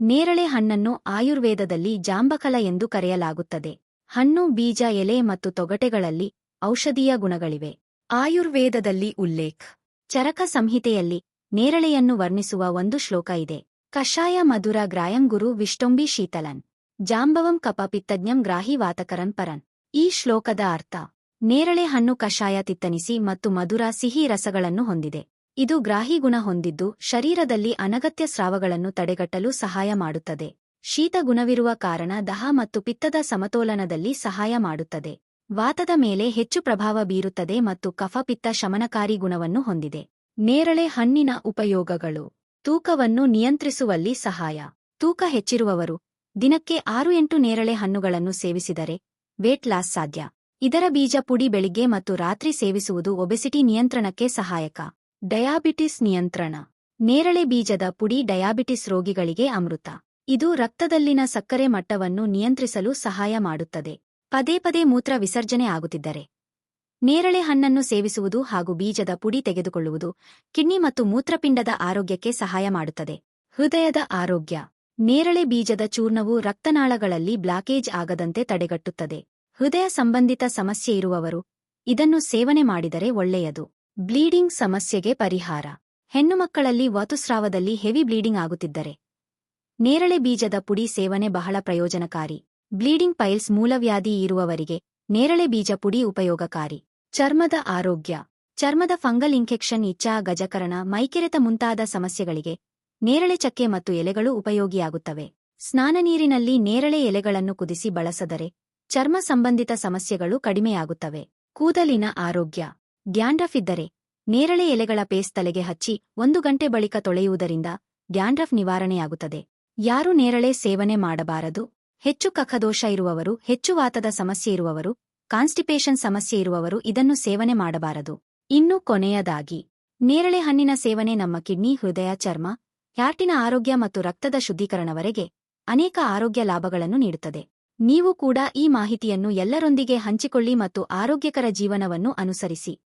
ನೇರಳೆ ಹಣ್ಣನ್ನು ಆಯುರ್ವೇದದಲ್ಲಿ ಜಾಂಬಕಲ ಎಂದು ಕರೆಯಲಾಗುತ್ತದೆ. ಹಣ್ಣು ಬೀಜ, ಎಲೆ ಮತ್ತು ತೊಗಟೆಗಳಲ್ಲಿ ಔಷಧೀಯ ಗುಣಗಳಿವೆ. ಆಯುರ್ವೇದದಲ್ಲಿ ಉಲ್ಲೇಖ್, ಚರಕ ಸಂಹಿತೆಯಲ್ಲಿ ನೇರಳೆಯನ್ನು ವರ್ಣಿಸುವ ಒಂದು ಶ್ಲೋಕ ಇದೆ. ಕಷಾಯ ಮಧುರ ಗ್ರಾಯಂಗುರು ವಿಷ್ಟೊಂಬಿ ಶೀತಲನ್, ಜಾಂಬವಂ ಕಪ ಪಿತ್ತಜ್ಞಂ ಗ್ರಾಹಿ ವಾತಕರನ್ ಪರನ್. ಈ ಶ್ಲೋಕದ ಅರ್ಥ, ನೇರಳೆ ಹಣ್ಣು ಕಷಾಯ ತಿತ್ತನಿಸಿ ಮತ್ತು ಮಧುರ ಸಿಹಿ ರಸಗಳನ್ನು ಹೊಂದಿದೆ. ಇದು ಗ್ರಾಹಿ ಗುಣ ಹೊಂದಿದ್ದು ಶರೀರದಲ್ಲಿ ಅನಗತ್ಯ ಸ್ರಾವಗಳನ್ನು ತಡೆಗಟ್ಟಲು ಸಹಾಯ ಮಾಡುತ್ತದೆ. ಶೀತ ಗುಣವಿರುವ ಕಾರಣ ದಹ ಮತ್ತು ಪಿತ್ತದ ಸಮತೋಲನದಲ್ಲಿ ಸಹಾಯ ಮಾಡುತ್ತದೆ. ವಾತದ ಮೇಲೆ ಹೆಚ್ಚು ಪ್ರಭಾವ ಬೀರುತ್ತದೆ ಮತ್ತು ಕಫಪಿತ್ತ ಶಮನಕಾರಿ ಗುಣವನ್ನು ಹೊಂದಿದೆ. ನೇರಳೆ ಹಣ್ಣಿನ ಉಪಯೋಗಗಳು. ತೂಕವನ್ನು ನಿಯಂತ್ರಿಸುವಲ್ಲಿ ಸಹಾಯ. ತೂಕ ಹೆಚ್ಚಿರುವವರು. ದಿನಕ್ಕೆ ಆರು ಎಂಟು ನೇರಳೆ ಹಣ್ಣುಗಳನ್ನು ಸೇವಿಸಿದರೆ ವೇಟ್ ಲಾಸ್ ಸಾಧ್ಯ. ಇದರ ಬೀಜ ಪುಡಿ, ಬೆಳಿಗ್ಗೆ ಮತ್ತು ರಾತ್ರಿ ಸೇವಿಸುವುದು ಒಬೆಸಿಟಿ ನಿಯಂತ್ರಣಕ್ಕೆ ಸಹಾಯಕ. ಡಯಾಬಿಟಿಸ್ ನಿಯಂತ್ರಣ. ನೇರಳೆ ಬೀಜದ ಪುಡಿ ಡಯಾಬಿಟಿಸ್ ರೋಗಿಗಳಿಗೆ ಅಮೃತ. ಇದು ರಕ್ತದಲ್ಲಿನ ಸಕ್ಕರೆ ಮಟ್ಟವನ್ನು ನಿಯಂತ್ರಿಸಲು ಸಹಾಯ ಮಾಡುತ್ತದೆ. ಪದೇ ಪದೇ ಮೂತ್ರ ವಿಸರ್ಜನೆ ಆಗುತ್ತಿದ್ದರೆ. ನೇರಳೆ ಹಣ್ಣನ್ನು ಸೇವಿಸುವುದು ಹಾಗೂ ಬೀಜದ ಪುಡಿ ತೆಗೆದುಕೊಳ್ಳುವುದು ಕಿಡ್ನಿ ಮತ್ತು ಮೂತ್ರಪಿಂಡದ ಆರೋಗ್ಯಕ್ಕೆ ಸಹಾಯ ಮಾಡುತ್ತದೆ. ಹೃದಯದ ಆರೋಗ್ಯ. ನೇರಳೆ ಬೀಜದ ಚೂರ್ಣವು ರಕ್ತನಾಳಗಳಲ್ಲಿ ಬ್ಲಾಕೇಜ್ ಆಗದಂತೆ ತಡೆಗಟ್ಟುತ್ತದೆ. ಹೃದಯ ಸಂಬಂಧಿತ ಸಮಸ್ಯೆ ಇರುವವರು ಇದನ್ನು ಸೇವನೆ ಮಾಡಿದರೆ ಒಳ್ಳೆಯದು. ಬ್ಲೀಡಿಂಗ್ ಸಮಸ್ಯೆಗೆ ಪರಿಹಾರ. ಹೆಣ್ಣುಮಕ್ಕಳಲ್ಲಿ ವಾತುಸ್ರಾವದಲ್ಲಿ ಹೆವಿ ಬ್ಲೀಡಿಂಗ್ ಆಗುತ್ತಿದ್ದರೆ. ನೇರಳೆ ಬೀಜದ ಪುಡಿ ಸೇವನೆ ಬಹಳ ಪ್ರಯೋಜನಕಾರಿ. ಬ್ಲೀಡಿಂಗ್ ಪೈಲ್ಸ್ ಮೂಲವ್ಯಾಧಿ ಇರುವವರಿಗೆ ನೇರಳೆ ಬೀಜ ಪುಡಿ ಉಪಯೋಗಕಾರಿ. ಚರ್ಮದ ಆರೋಗ್ಯ. ಚರ್ಮದ ಫಂಗಲ್ ಇನ್ಫೆಕ್ಷನ್ ಇಚ್ಛಾ ಗಜಕರಣ ಮೈಕೆರೆತ ಮುಂತಾದ ಸಮಸ್ಯೆಗಳಿಗೆ ನೇರಳೆ ಚಕ್ಕೆ ಮತ್ತು ಎಲೆಗಳು ಉಪಯೋಗಿಯಾಗುತ್ತವೆ. ಸ್ನಾನ ನೀರಿನಲ್ಲಿ ನೇರಳೆ ಎಲೆಗಳನ್ನು ಕುದಿಸಿ ಬಳಸದರೆ ಚರ್ಮ ಸಂಬಂಧಿತ ಸಮಸ್ಯೆಗಳು ಕಡಿಮೆಯಾಗುತ್ತವೆ. ಕೂದಲಿನ ಆರೋಗ್ಯ. ಗ್ಯಾಂಡ್ರಫ್ ಇದ್ದರೆ ನೇರಳೆ ಎಲೆಗಳ ಪೇಸ್ಟ್ ತಲೆಗೆ ಹಚ್ಚಿ ಒಂದು ಗಂಟೆ ಬಳಿಕ ತೊಳೆಯುವುದರಿಂದ ಗ್ಯಾಂಡ್ರಫ್ ನಿವಾರಣೆಯಾಗುತ್ತದೆ. ಯಾರು ನೇರಳೆ ಸೇವನೆ ಮಾಡಬಾರದು? ಹೆಚ್ಚು ಕಖದೋಷ ಇರುವವರು, ಹೆಚ್ಚು ವಾತದ ಸಮಸ್ಯೆ ಇರುವವರು, ಕಾನ್ಸ್ಟಿಪೇಷನ್ ಸಮಸ್ಯೆ ಇರುವವರು ಇದನ್ನು ಸೇವನೆ ಮಾಡಬಾರದು. ಇನ್ನು ಕೊನೆಯದಾಗಿ, ನೇರಳೆ ಹಣ್ಣಿನ ಸೇವನೆ ನಮ್ಮ ಕಿಡ್ನಿ, ಹೃದಯ, ಚರ್ಮ, ಹ್ಯಾರ್ಟಿನ ಆರೋಗ್ಯ ಮತ್ತು ರಕ್ತದ ಶುದ್ಧೀಕರಣವರೆಗೆ ಅನೇಕ ಆರೋಗ್ಯ ಲಾಭಗಳನ್ನು ನೀಡುತ್ತದೆ. ನೀವು ಕೂಡ ಈ ಮಾಹಿತಿಯನ್ನು ಎಲ್ಲರೊಂದಿಗೆ ಹಂಚಿಕೊಳ್ಳಿ ಮತ್ತು ಆರೋಗ್ಯಕರ ಜೀವನವನ್ನು ಅನುಸರಿಸಿ.